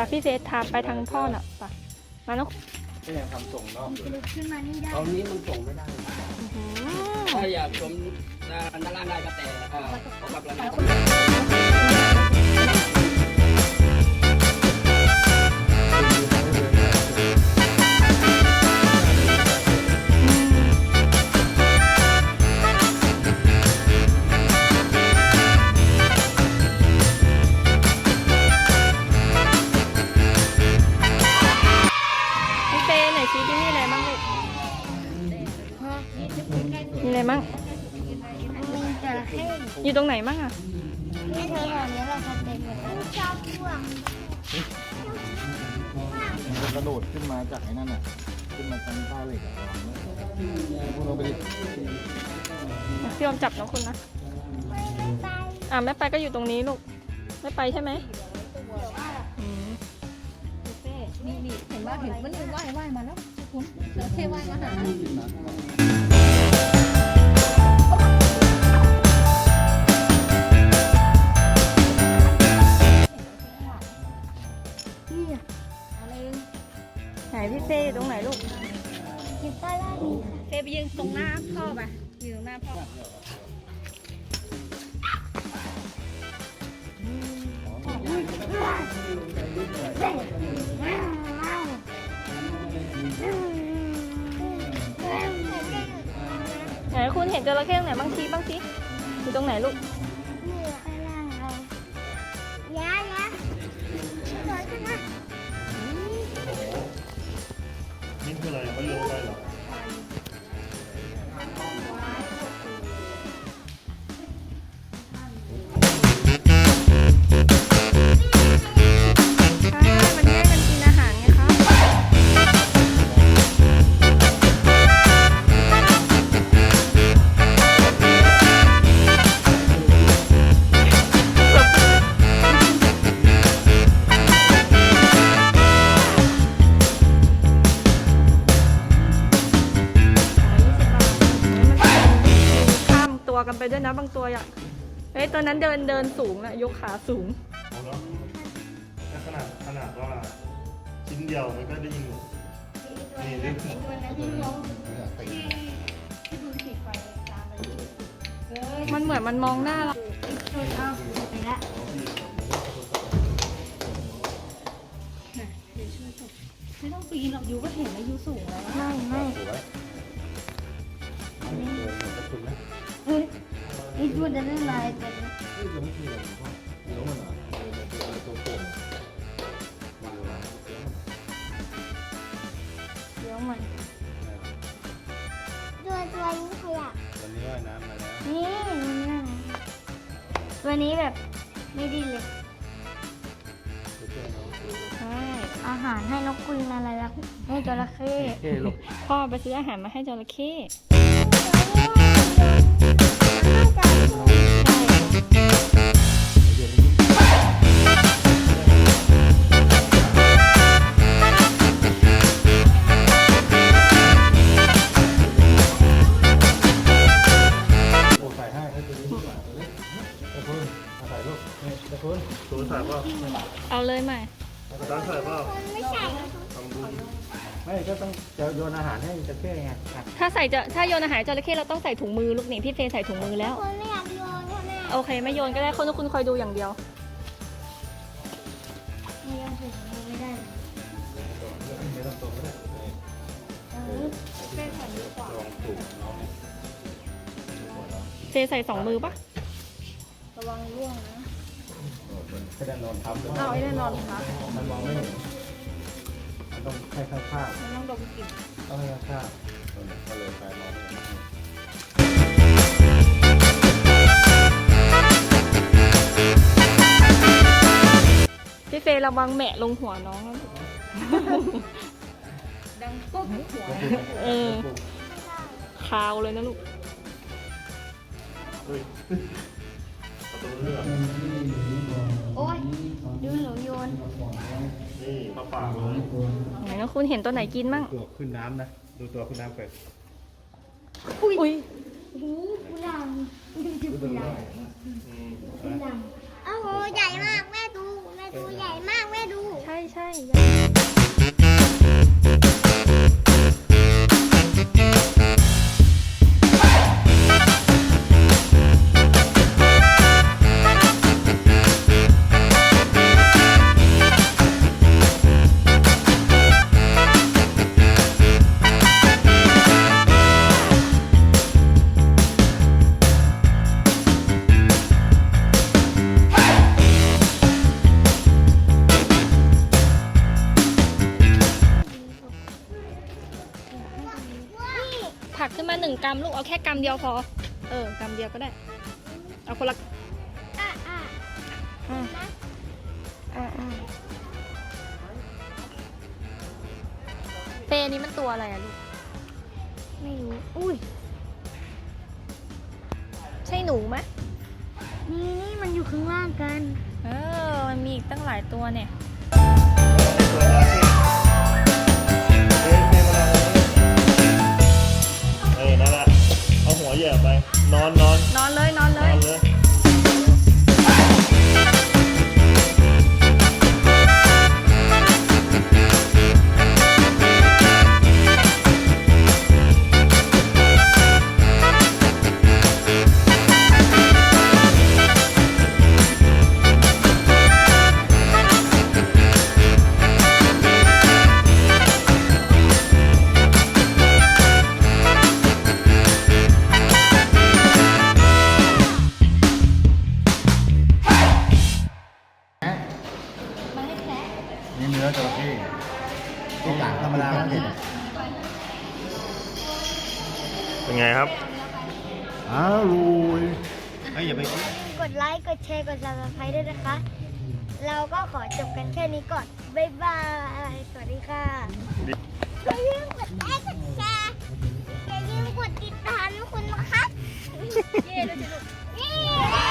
ค่ะพี่เฟสทาไปทางพ่อน่ะไปมาน้องก็ยังทำส่งนอกอยู่ขึ้นมานี่ได้ตอนนี้มันส่งไม่ได้ อื้อหือ ถ้าอยากชมด้านล่างได้ก็แต่เอ่อขอกับระ มีอะไรบ้างมีจระเข้อยู่ตรงไหนบ้างอะ ไม่เธอหอนี้เราทำเต็มหมดแล้วชอบพวกมันกระโดดขึ้นมาจากไอ้นั่นน่ะ ขึ้นมาทางท่าเหล็กอะพวกเราไปดิพี่อมจับน้องคุณนะ อ่าแม่ไปก็อยู่ตรงนี้ลูกไม่ไปใช่ไหมอืมนี่นี่เห็นว่าเห็นมันว่ายว่ายมาแล้วคุณจระเข้ว่ายมาหา กินปลาล่าดีค่ะเฟไปยืนตรงหน้าพ่อป่ะยืนตรงหน้าพ่อไหนคุณเห็นจระเข้ตรงไหนบ้างชี้บ้างสิอยู่ตรงไหนลูก กันไปด้วยนะบางตัวอย่างเฮ้ยตัวนั้นเดินเดินสูงนะยกขาสูงเอาแล้วถ้าขนาดขนาดว่าชิ้นเดียวมันก็ได้ยินหมดนี่นี่มันเหมือนมันมองหน้าเราไปละไม่ต้องปีนหรอกยูก็เห็นแล้วยูสูงแล้วไม่ไม่สวยเดินเหมือนกับคุณนะเฮ้ย นี่พูได้ลายแต่เฮ้ยเราไม่คืออะไรพ่อเดี๋ยวมันอเออตัวตัวโป่งเลยเดี๋ยวมันตัวตัวนี้ขยับวันนี้ว่ายน้ำมาแล้วนี่มันน่ารักตัวนี้แบบไม่ดีเลยไปช่วยน้องใช่อาหารให้นกคุยอะไรละให้จระเข้พ่อไปซื้ออาหารมาให้จระเข้ โอ้ใส่ให้ให้ตัวนี้ดีกว่าตัวนี้ตะคุณมาใส่ลูกนี่ตะคุณตัวใส่เปล่าเอาเลยใหม่ตั้งใส่เปล่าไม่ใช่ทำบุญ ไม่ก็ต้องจะโยนอาหารให้จะเท่ไงอะถ้าใส่จะถ้าโยนอาหารจระเข้เราต้องใส่ถุงมือลูกนี่พี่เฟย์ใส่ถุงมือแล้ว คนไม่อยากโยนใช่ไหมโอเคไม่โยนก็ได้คนคุณคอยดูอย่างเดียว ไม่ยอมถึงมือไม่ได้เลยไม่ต้องตรงก็ได้เออลองถูกน้องเฟย์ใส่สองมือปะระวังร่วงนะแค่ได้นอนทับเอาไอ้แน่นอนค่ะ มันมองไม่เห็น มันต้องให้ข้าวข้าวมันต้องดมกลิ่นต้องให้ข้าวข้าวก็เลยไปมองไม่เห็นพี่เฟย์ระวังแหมะลงหัวน้องนะดังปุ๊บหัวเออคาวเลยนะลูก โอ้ยดูหนูโยน นี่ปลาปากเลยไหนนะคุณเห็นตัวไหนกินมั่งตัวขึ้นน้ำนะ ดูตัวขึ้นน้ำไปอุ้ยหูกุหลาบกุหลาบอืมกุหลาบโอ้โหใหญ่มากแม่ดูแม่ดูใหญ่มากแม่ดู ใช่ใช่ยัง ผักขึ้นมาหนึ่งกรัมลูกเอาแค่กรัมเดียวพอ เออกรัมเดียวก็ได้ เอาคนละอะอะอ่าอ่าอ่าเปนี้มันตัวอะไรอะลูก ไม่รู้ อุ้ย ใช่หนูไหมนี่นี่มันอยู่ข้างล่างกัน เออ มันมีอีกตั้งหลายตัวเนี่ย นอนนอนนอนเลยนอน ร่อยไอ้ยอย่าไปคิดกดไลค์ กดแชร์ กดซับสไครต์ด้วยนะคะ เราก็ขอจบกันแค่นี้ก่อน บ๊ายบาย สวัสดีค่ะอย่าลืมกดไลค์ กดแชร์ อย่าลืมกดติดตามคุณนะครับ เย้ด้วยลูกเย้